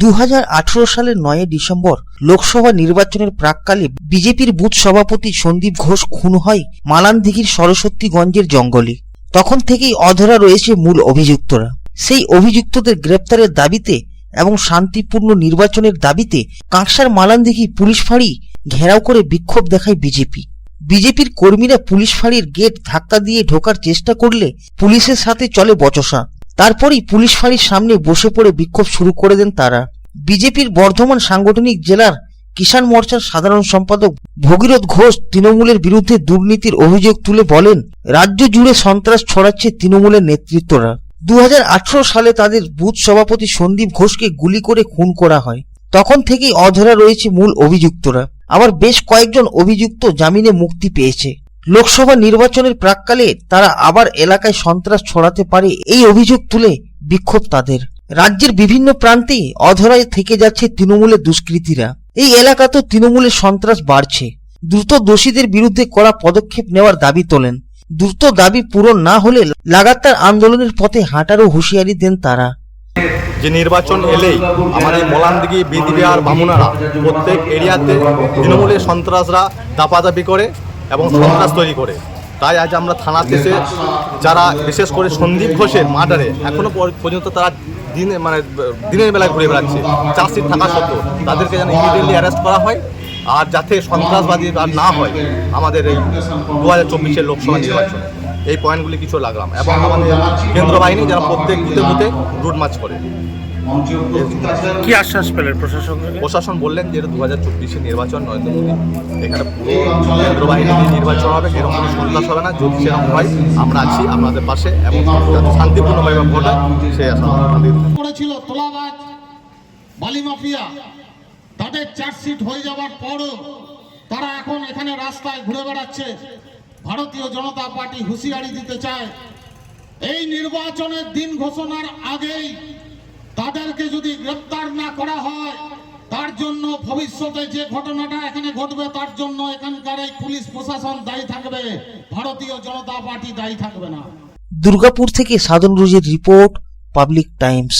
দু হাজার আঠেরো সালের নয় ডিসেম্বর লোকসভা নির্বাচনের প্রাককালে বিজেপির বুথ সভাপতি সন্দীপ ঘোষ খুন হয় মালানদিঘির সরস্বতীগঞ্জের জঙ্গলে। তখন থেকেই অধরা রয়েছে মূল অভিযুক্তরা। সেই অভিযুক্তদের গ্রেপ্তারের দাবিতে এবং শান্তিপূর্ণ নির্বাচনের দাবিতে কাঁকসার মালানদিঘি পুলিশ ফাঁড়ি ঘেরাও করে বিক্ষোভ দেখায় বিজেপি। বিজেপির কর্মীরা পুলিশ ফাঁড়ির গেট ধাক্কা দিয়ে ঢোকার চেষ্টা করলে পুলিশের সাথে চলে বচসা। তারপরই পুলিশ ফাঁড়ির সামনে বসে পড়ে বিক্ষোভ শুরু করে দেন তারা। বিজেপির বর্ধমান সাংগঠনিক জেলার কিষাণ মোর্চার সাধারণ সম্পাদক ভগীরথ ঘোষ তৃণমূলের বিরুদ্ধে দুর্নীতির অভিযোগ তুলে বলেন, রাজ্য জুড়ে সন্ত্রাস ছড়াচ্ছে তৃণমূলের নেতৃত্বরা। দু হাজার আঠেরো সালে তাদের বুথ সভাপতি সন্দীপ ঘোষকে গুলি করে খুন করা হয়। তখন থেকেই অধরা রয়েছে মূল অভিযুক্তরা। আবার বেশ কয়েকজন অভিযুক্ত জামিনে মুক্তি পেয়েছে। লোকসভা নির্বাচনের প্রাককালে তারা আবার এলাকায় সন্ত্রাস ছড়াতে পারে এই অভিযোগ তুলে বিক্ষোভ তাদের। রাজ্যের বিভিন্ন প্রান্তে অধরায় থেকে যাচ্ছে তৃণমূলের দুষ্কৃতীরা। এই এলাকাতেও তৃণমূলের সন্ত্রাস বাড়ছে। দ্রুত দোষীদের বিরুদ্ধে করা পদক্ষেপ নেওয়ার দাবি তোলেন। দ্রুত দাবি পূরণ না হলে লাগাতার আন্দোলনের পথে হাঁটারও হুঁশিয়ারি দেন তারা। যে নির্বাচন এলেই আমাদের মোলানদিঘি বিদিবিহার বামুনারা প্রত্যেক এরিয়াতে তৃণমূলের সন্ত্রাসরা দাপাদাপি করে। এবং সন্ত্রাস তৈরি করে। তাই আজ আমরা থানাতে এসে যারা বিশেষ করে সন্দীপ ঘোষের মার্ডারে এখনও পর- পর্যন্ত তারা দিনে মানে দিনের বেলায় ঘুরে বেড়াচ্ছে। চার্জশিট থাকা সত্ত্বেও তাদেরকে যেন ইমিডিয়েটলি অ্যারেস্ট করা হয় আর যাতে সন্ত্রাসবাদী আর না হয় আমাদের এই দু হাজার চব্বিশের লোকসভা নির্বাচনে। এই পয়েন্টগুলি কিছু লাগলাম। এবং আমাদের কেন্দ্র বাহিনী যারা প্রত্যেক বুথে বুথে রুট মার্চ করে। কি আশ্বাস পেলেন প্রশাসন প্রশাসন বললেন যে দু হাজার চব্বিশে নির্বাচন নরেন্দ্র মোদী এখানে পুরো কেন্দ্র বাহিনী নির্বাচন হবে এরকম কোনো সন্ত্রাস হবে না। যদি সেরকম হয় আমরা আছি আপনাদের পাশে এবং যাতে শান্তিপূর্ণভাবে ভোট হয় সেই আশা করেছিল তোলাবাজ বালি মাফিয়া তাদের চার্জশিট হয়ে যাওয়ার পরও তারা এখন এখানে রাস্তায় ঘুরে বেড়াচ্ছে। ভারতীয় জনতা পার্টি হুঁশিয়ারি দিতে চায়। এই নির্বাচনের দিন ঘোষণার আগেই তাদেরকে যদি গ্রেপ্তার না করা হয়, তার জন্য ভবিষ্যতে যে ঘটনাটা এখানে ঘটবে, তার জন্য এখানকার এই পুলিশ প্রশাসন দায়ী থাকবে। ভারতীয় জনতা পার্টি দায়ী থাকবে না। দুর্গাপুর থেকে সাধন রুজির রিপোর্ট, পাবলিক টাইমস।